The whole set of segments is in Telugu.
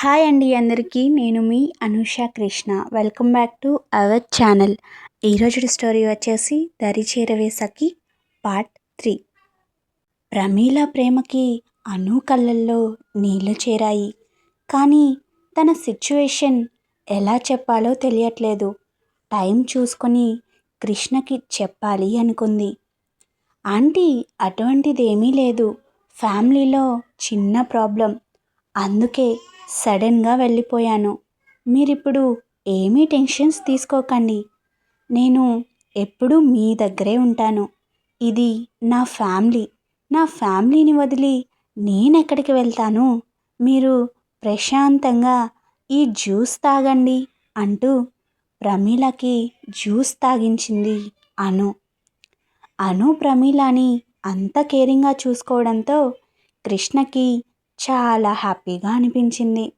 హాయ్ అండి అందరికీ నేను మీ Anusha Krishna. Welcome back to our channel. ఈరోజు స్టోరీ వచ్చేసి దరి చేరవేసకి పార్ట్ త్రీ. ప్రమీల ప్రేమకి అను కళ్ళల్లో నీళ్ళు చేరాయి. కానీ తన సిచ్యువేషన్ ఎలా చెప్పాలో తెలియట్లేదు. టైం చూసుకొని కృష్ణకి చెప్పాలి అనుకుంది. ఆంటీ అటువంటిదేమీ లేదు. ఫ్యామిలీలో చిన్న ప్రాబ్లం. అందుకే సడన్గా వెళ్ళిపోయాను. మీరిప్పుడు ఏమీ టెన్షన్స్ తీసుకోకండి. నేను ఎప్పుడూ మీ దగ్గరే ఉంటాను. ఇది నా ఫ్యామిలీ. నా ఫ్యామిలీని వదిలి నేనెక్కడికి వెళ్తాను? మీరు ప్రశాంతంగా ఈ జ్యూస్ తాగండి అంటూ ప్రమీలకి జ్యూస్ తాగించింది అను. అను ప్రమీలని అంత కేరింగ్గా చూసుకోవడంతో కృష్ణకి చాలా హ్యాపీగా అనిపించింది.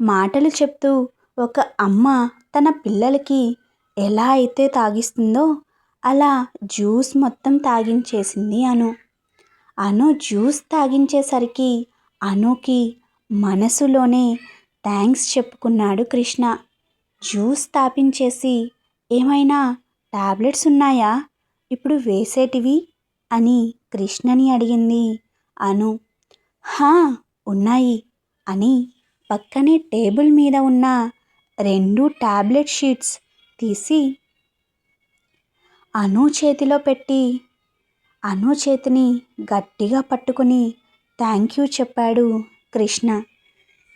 మాటలు చెప్తూ ఒక అమ్మ తన పిల్లలకి ఎలా అయితే తాగిస్తుందో అలా జ్యూస్ మొత్తం తాగించేసింది అను. అను జ్యూస్ తాగించేసరికి అనుకి మనసులోనే థ్యాంక్స్ చెప్పుకున్నాడు కృష్ణ. జ్యూస్ తాపించేసి ఏమైనా టాబ్లెట్స్ ఉన్నాయా? ఇప్పుడు వేసేటివి? అని కృష్ణని అడిగింది అను. హా ఉన్నాయి. అని పక్కనే టేబుల్ మీద ఉన్న రెండు టాబ్లెట్ షీట్స్ తీసి అను చేతిలో పెట్టి అను చేతిని గట్టిగా పట్టుకుని థ్యాంక్ యూ చెప్పాడు కృష్ణ.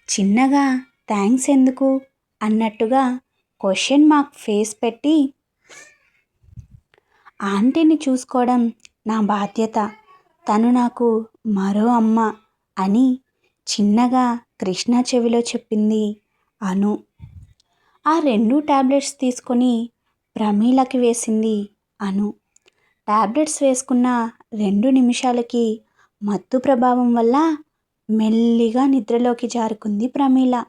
చిన్నగా థ్యాంక్స్ ఎందుకు? అన్నట్టుగా క్వశ్చన్ మార్క్ ఫేస్ పెట్టి ఆంటీని చూసుకోవడం నా బాధ్యత. తను నాకు మరో అమ్మ. అని చిన్నగా కృష్ణ చెవిలో చెప్పింది అను. ఆ రెండు టాబ్లెట్స్ తీసుకొని ప్రమీలకి వేసింది అను. టాబ్లెట్స్ వేసుకున్న రెండు నిమిషాలకి మత్తు ప్రభావం వల్ల మెల్లిగా నిద్రలోకి జారుకుంది ప్రమీల.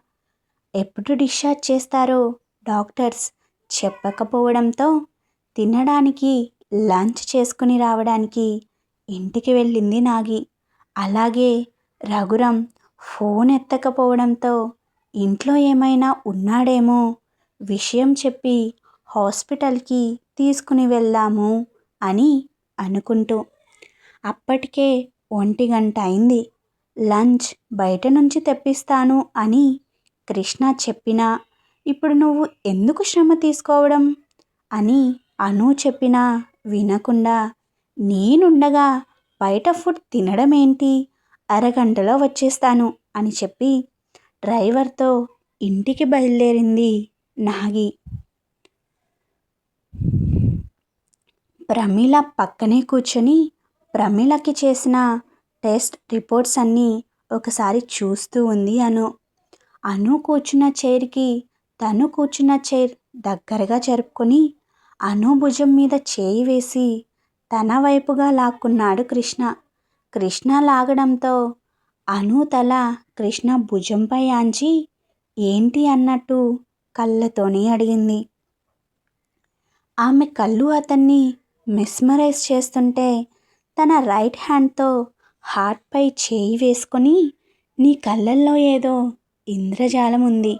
ఎప్పుడు డిశ్చార్జ్ చేస్తారో డాక్టర్స్ చెప్పకపోవడంతో తినడానికి లంచ్ చేసుకుని రావడానికి ఇంటికి వెళ్ళింది నాగి. అలాగే రఘురం ఫోన్ ఎత్తకపోవడంతో ఇంట్లో ఏమైనా ఉన్నాడేమో విషయం చెప్పి హాస్పిటల్కి తీసుకుని వెళ్దాము అని అనుకుంటూ అప్పటికే ఒంటి గంట అయింది. లంచ్ బయట నుంచి తెప్పిస్తాను అని కృష్ణ చెప్పినా ఇప్పుడు నువ్వు ఎందుకు శ్రమ తీసుకోవడం? అని అను చెప్పినా వినకుండా నేనుండగా బయట ఫుడ్ తినడం ఏంటి అరగంటలో వచ్చేస్తాను అని చెప్పి డ్రైవర్తో ఇంటికి బయలుదేరింది నాగి. ప్రమీల పక్కనే కూర్చొని ప్రమీలకి చేసిన టెస్ట్ రిపోర్ట్స్ అన్నీ ఒకసారి చూస్తూ ఉంది అను. అను కూర్చున్న చైర్కి తను కూర్చున్న చైర్ దగ్గరగా జరుపుకొని అను భుజం మీద చేయి వేసి తన వైపుగా లాక్కున్నాడు కృష్ణ. కృష్ణ లాగడంతో అను తల కృష్ణ భుజంపై ఆంచి ఏంటి అన్నట్టు కళ్ళతోనే అడిగింది. ఆమె కళ్ళు అతన్ని మెస్మరైజ్ చేస్తుంటే తన రైట్ హ్యాండ్తో హార్ట్పై చేయి వేసుకొని నీ కళ్ళల్లో ఏదో ఇంద్రజాలం ఉంది.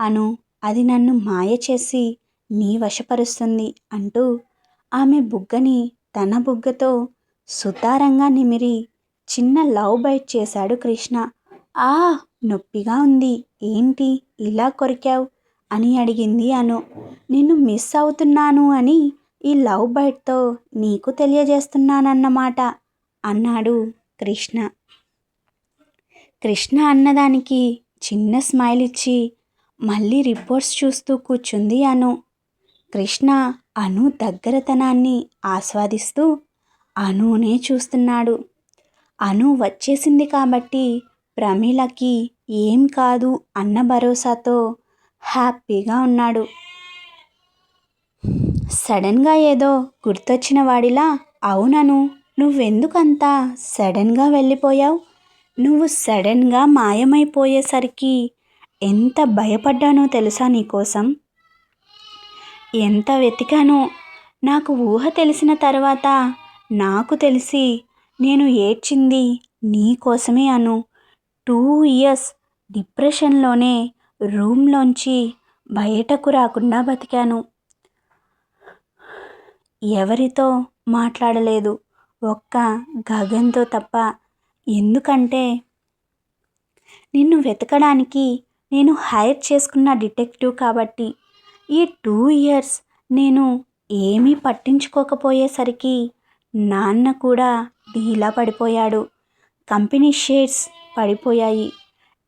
అను అది నన్ను మాయ చేసి నీ వశపరుస్తుంది అంటూ ఆమె బుగ్గని తన బుగ్గతో సుతారంగా నిమిరి చిన్న లవ్ బైట్ చేశాడు కృష్ణ. ఆ నొప్పిగా ఉంది. ఏంటి ఇలా కొరికావు? అని అడిగింది అను. నిన్ను మిస్ అవుతున్నాను అని ఈ లవ్ బైట్తో నీకు తెలియజేస్తున్నానన్నమాట అన్నాడు కృష్ణ. కృష్ణ అన్నదానికి చిన్న స్మైల్ ఇచ్చి మళ్ళీ రిపోర్ట్స్ చూస్తూ కూర్చుంది అను. కృష్ణ అను దగ్గరతనాన్ని ఆస్వాదిస్తూ అనునే చూస్తున్నాడు. అను వచ్చేసింది కాబట్టి ప్రమీలకి ఏం కాదు అన్న భరోసాతో హ్యాపీగా ఉన్నాడు. సడన్గా ఏదో గుర్తొచ్చిన వాడిలా అవునను నువ్వెందుకంత సడన్గా వెళ్ళిపోయావు? నువ్వు సడన్గా మాయమైపోయేసరికి ఎంత భయపడ్డానో తెలుసా నీకోసం? ఎంత వెతికానో నాకు ఊహ తెలిసిన తర్వాత నాకు తెలిసి నేను ఏడ్చింది నీ కోసమే అను. టూ ఇయర్స్ డిప్రెషన్లోనే రూమ్లోంచి బయటకు రాకుండా బతికాను. ఎవరితో మాట్లాడలేదు. ఒక్క గగన్తో తప్ప. ఎందుకంటే నిన్ను వెతకడానికి నేను హైర్ చేసుకున్న డిటెక్టివ్ కాబట్టి. ఈ టూ ఇయర్స్ నేను ఏమీ పట్టించుకోకపోయేసరికి నాన్న కూడా ఢీలా పడిపోయాడు. కంపెనీ షేర్స్ పడిపోయాయి.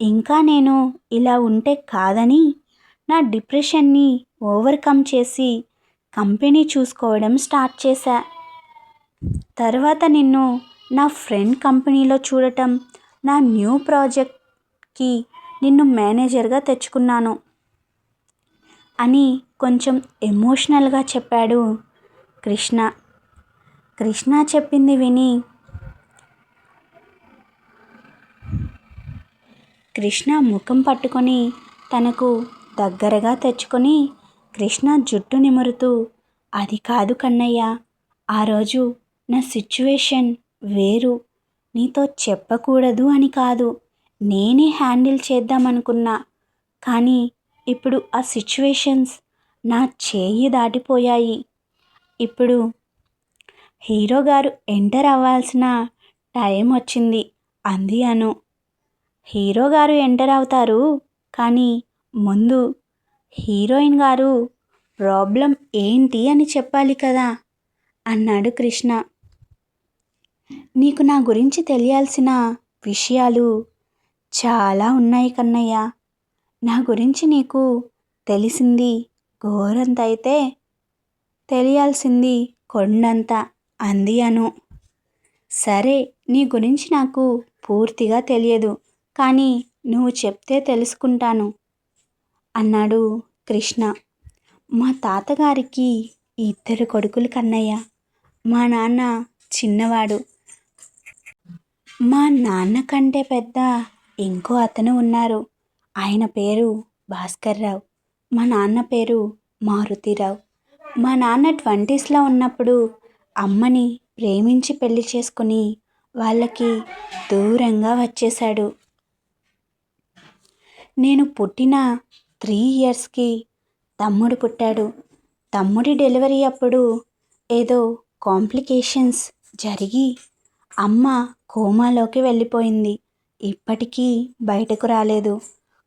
ఇంకా నేను ఇలా ఉంటే కాదని నా డిప్రెషన్ని ఓవర్కమ్ చేసి కంపెనీ చూసుకోవడం స్టార్ట్ చేశా. తర్వాత నిన్ను నా ఫ్రెండ్ కంపెనీలో చూడటం నా న్యూ ప్రాజెక్ట్కి నిన్ను మేనేజర్గా తెచ్చుకున్నాను అని కొంచెం ఎమోషనల్గా చెప్పాడు కృష్ణ. కృష్ణ చెప్పింది విని. కృష్ణ ముఖం పట్టుకొని తనకు దగ్గరగా తెచ్చుకొని కృష్ణ జుట్టు నిమురుతూ అది కాదు కన్నయ్య ఆ రోజు నా సిచ్యువేషన్ వేరు నీతో చెప్పకూడదు అని కాదు నేనే హ్యాండిల్ చేద్దామనుకున్నా కానీ ఇప్పుడు ఆ సిచ్యువేషన్స్ నా చేయి దాటిపోయాయి. ఇప్పుడు హీరో గారు ఎంటర్ అవ్వాల్సిన టైం వచ్చింది. అంది అను. హీరో గారు ఎంటర్ అవుతారు కానీ ముందు హీరోయిన్ గారు ప్రాబ్లం ఏంటి అని చెప్పాలి కదా? అన్నాడు కృష్ణ. నీకు నా గురించి తెలియాల్సిన విషయాలు చాలా ఉన్నాయి కన్నయ్య. నా గురించి నీకు తెలిసింది ఘోరంత అయితే తెలియాల్సింది కొండంత. అంది అను. సరే నీ గురించి నాకు పూర్తిగా తెలియదు కానీ నువ్వు చెప్తే తెలుసుకుంటాను అన్నాడు కృష్ణ. మా తాతగారికి ఇద్దరు కొడుకులు కన్నయ్య మా నాన్న చిన్నవాడు. మా నాన్న కంటే పెద్ద ఇంకో అతను ఉన్నారు ఆయన పేరు భాస్కర్రావు మా నాన్న పేరు మారుతిరావు. మా నాన్న ట్వంటీస్లో ఉన్నప్పుడు అమ్మని ప్రేమించి పెళ్ళి చేసుకుని వాళ్ళకి దూరంగా వచ్చేశాడు. నేను పుట్టిన త్రీ ఇయర్స్కి తమ్ముడు పుట్టాడు. తమ్ముడి డెలివరీ అప్పుడు ఏదో కాంప్లికేషన్స్ జరిగి అమ్మ కోమాలోకి వెళ్ళిపోయింది. ఇప్పటికీ బయటకు రాలేదు.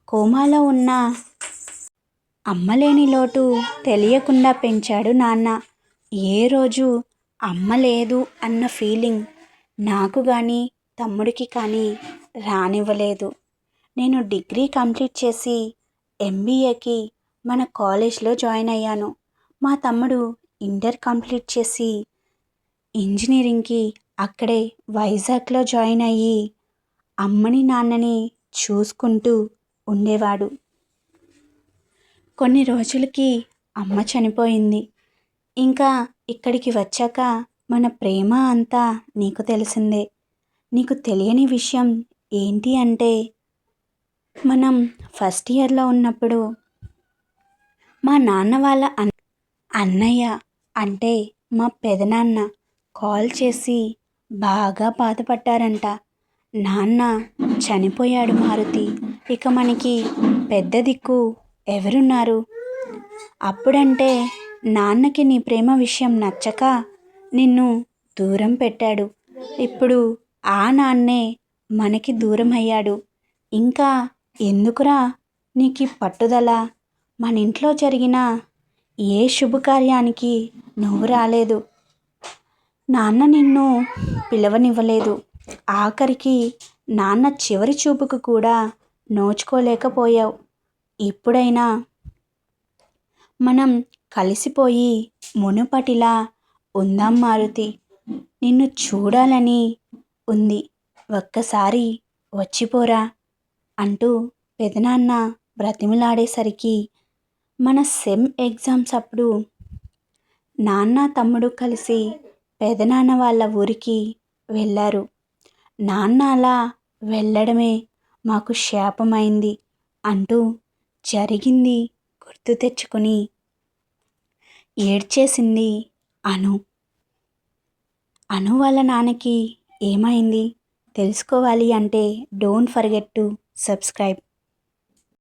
కోమాలో ఉన్న అమ్మలేని లోటు తెలియకుండా పెంచాడు నాన్న. ఏ రోజు అమ్మ లేదు అన్న ఫీలింగ్ నాకు కానీ తమ్ముడికి కానీ రానివ్వలేదు. నేను డిగ్రీ కంప్లీట్ చేసి ఎంబీఏకి మన కాలేజ్లో జాయిన్ అయ్యాను. మా తమ్ముడు ఇంటర్ కంప్లీట్ చేసి ఇంజనీరింగ్కి అక్కడే వైజాగ్లో జాయిన్ అయ్యి అమ్మని నాన్నని చూసుకుంటూ ఉండేవాడు. కొన్ని రోజులకి అమ్మ చనిపోయింది. ఇంకా ఇక్కడికి వచ్చాక మన ప్రేమ అంతా నీకు తెలిసిందే. నీకు తెలియని విషయం ఏంటి అంటే మనం ఫస్ట్ ఇయర్లో ఉన్నప్పుడు మా నాన్న వాళ్ళ అన్ అన్నయ్య అంటే మా పెదనాన్న కాల్ చేసి బాగా బాధపడ్డారంట. నాన్న చనిపోయాడు మారుతి. ఇక మనకి పెద్ద దిక్కు ఎవరున్నారు? అప్పుడంటే నాన్నకి నీ ప్రేమ విషయం నచ్చక నిన్ను దూరం పెట్టాడు. ఇప్పుడు ఆ నాన్నే మనకి దూరం అయ్యాడు ఇంకా ఎందుకురా నీకు పట్టుదల? మన ఇంట్లో జరిగిన ఏ శుభకార్యానికి నువ్వు రాలేదు. నాన్న నిన్ను పిలవనివ్వలేదు. ఆఖరికి నాన్న చివరి చూపుకు కూడా నోచుకోలేకపోయావు. ఇప్పుడైనా మనం కలిసిపోయి మునుపటిలా ఉందాం మారుతి. నిన్ను చూడాలని ఉంది. ఒక్కసారి వచ్చిపోరా అంటూ పెదనాన్న బ్రతిమిలాడేసరికి మన సెమ్ ఎగ్జామ్స్ అప్పుడు నాన్న తమ్ముడు కలిసి పెదనాన్న వాళ్ళ ఊరికి వెళ్ళారు. నాన్న అలా వెళ్ళడమే మాకు శాపమైంది అంటూ జరిగింది గుర్తు తెచ్చుకొని ఏడ్చేసింది అను. అను వాళ్ళ నాన్నకి ఏమైంది? తెలుసుకోవాలి అంటే డోంట్ ఫర్గెట్ టు సబ్స్క్రైబ్.